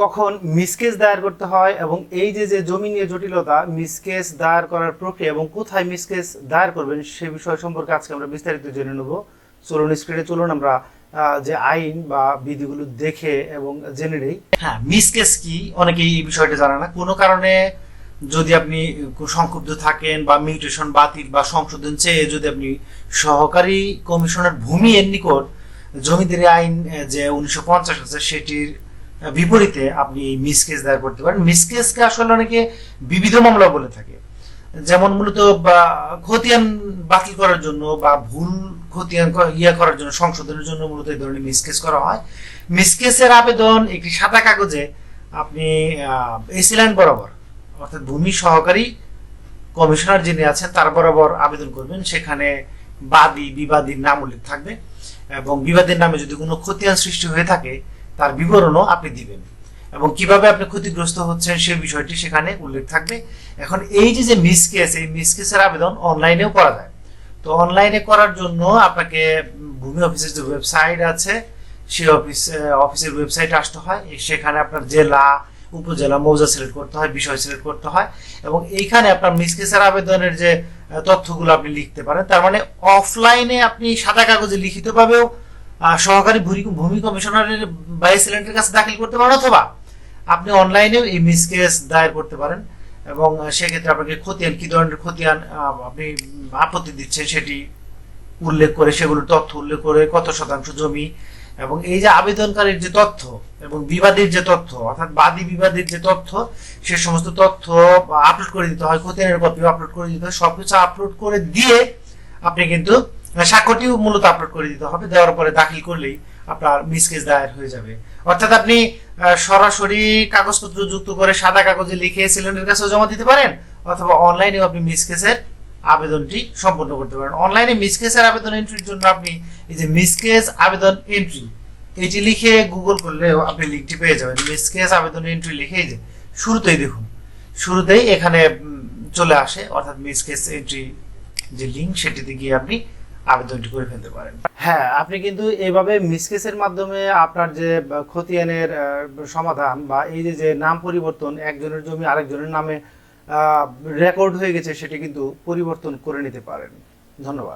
কখন মিসকেস দায়ের করতে হয় এবং এই যে যে জমি নিয়ে জটিলতা মিসকেস দায়ের করার প্রক্রিয়া এবং কোথায় মিসকেস দায়ের করবেন সে বিষয় সম্পর্কে আজকে আমরা বিস্তারিত জেনে নেব। চলুন স্ক্রিনে চলুন, আমরা যে আইন বা বিধিগুলো দেখে এবং জেনে নেই। হ্যাঁ মিসকেস কি? অনেকেই এই বিষয়টা জানে না। কোনো কারণে যদি আপনি সংক্ষুব্ধ থাকেন বা মিউটেশন বাতিল বা সংশোধন চেয়ে যদি আপনি সহকারী কমিশনার ভূমি এর নিকট জমিদারি আইন যে উনিশশো পঞ্চাশ আছে, সেটির বিপরীতে আপনি মিসকেস দায়ের করতে পারেন। মিসকেসকে আসলে অনেকে বিবিধ মামলা বলে থাকে। যেমন মূলত খতিয়ান বাতিল করার জন্য বা ভুল খতিয়ান ইয়া করার জন্য, সংশোধনের জন্য মূলত এই ধরনের মিসকেস করা হয়। মিসকেসের আবেদন একটি সাদা কাগজে আপনি এসি লাইন বরাবর, অর্থাৎ ভূমি সহকারী কমিশনার যিনি আছেন, তার বরাবর আবেদন করবেন। সেখানে বাদী, বিবাদীর নাম উল্লেখ থাকবে এবং বিবাদের নামে যদি কোনো খতিয়ান সৃষ্টি হয়ে থাকে তার বিবরণও আপনি দিবেন। এবং কীভাবে আপনি ক্ষতিগ্রস্ত হচ্ছেন সে বিষয়টি সেখানে উল্লেখ থাকবে। এখন এই যে যে মিসকেস এই মিসকেসের আবেদন অনলাইনেও করা যায়। তো অনলাইনে করার জন্য আপনাকে ভূমি অফিসের যে ওয়েবসাইট আছে সেই অফিস অফিসের ওয়েবসাইট আসতে হয়। সেখানে আপনার জেলা, উপজেলা, মৌজা সিলেক্ট করতে হয়, বিষয় সিলেক্ট করতে হয়। এবং এইখানে আপনার মিসকেসের আবেদনের যে তথ্যগুলো আপনি লিখতে পারেন। তার মানে অফলাইনে আপনি সাদা কাগজে লিখিতভাবেও সহকারী ভূমি- কমিশনারের ভাইস সিলেন্টের কাছে দাখিল করতে পারেন অথবা আপনি অনলাইনেও এই মিসকেস দায়ের করতে পারেন। এবং সেক্ষেত্রে আপনাকে খতিয়ান, কি ধরনের খতিয়ান আপনি আপত্তি দিচ্ছেন সেটি উল্লেখ করে, সেগুলোর তথ্য উল্লেখ করে, কত শতাংশ জমি এবং এই যে আবেদনকারীর যে তথ্য এবং বিবাদীর যে তথ্য, অর্থাৎ বাদী বিবাদীর যে তথ্য, সে সমস্ত তথ্য আপলোড করে দিতে হয়, খতিয়ানের কপি আপলোড করে দিতে হয়, সবকিছু আপলোড করে দিয়ে আপনি কিন্তু স্বাক্ষরটিও মূলত আপলোড করে দিতে হবে, দেওয়ার পরে দাখিল করলেই আপনার মিসকেস দায়ের হয়ে যাবে। অর্থাৎ আপনি সরাসরি কাগজপত্র যুক্ত করে সাদা কাগজে লিখে সিলিন্ডারের কাছে জমা দিতে পারেন, অথবা অনলাইনেও আপনি মিসকেসের আবেদনটি সম্পন্ন করতে পারেন। অনলাইনে মিসকেসের আবেদন এন্ট্রির জন্য আপনি এই যে মিসকেস আবেদন এন্ট্রি এটি লিখে গুগল করলেও আপনি লিঙ্কটি পেয়ে যাবেন। মিসকেস আবেদন এন্ট্রি লিখে যে শুরুতেই দেখুন, শুরুতেই এখানে চলে আসে, অর্থাৎ মিসকেস এন্ট্রি যে লিঙ্ক সেটিতে গিয়ে আপনি আবেদনটি করে ফেলতে পারেন। হ্যাঁ আপনি কিন্তু এইভাবে মিসকেসের মাধ্যমে আপনার যে খতিয়ানের সমাধান বা এই যে যে নাম পরিবর্তন, একজনের জমি আরেকজনের নামে রেকর্ড হয়ে গেছে, সেটি কিন্তু পরিবর্তন করে নিতে পারেন। ধন্যবাদ।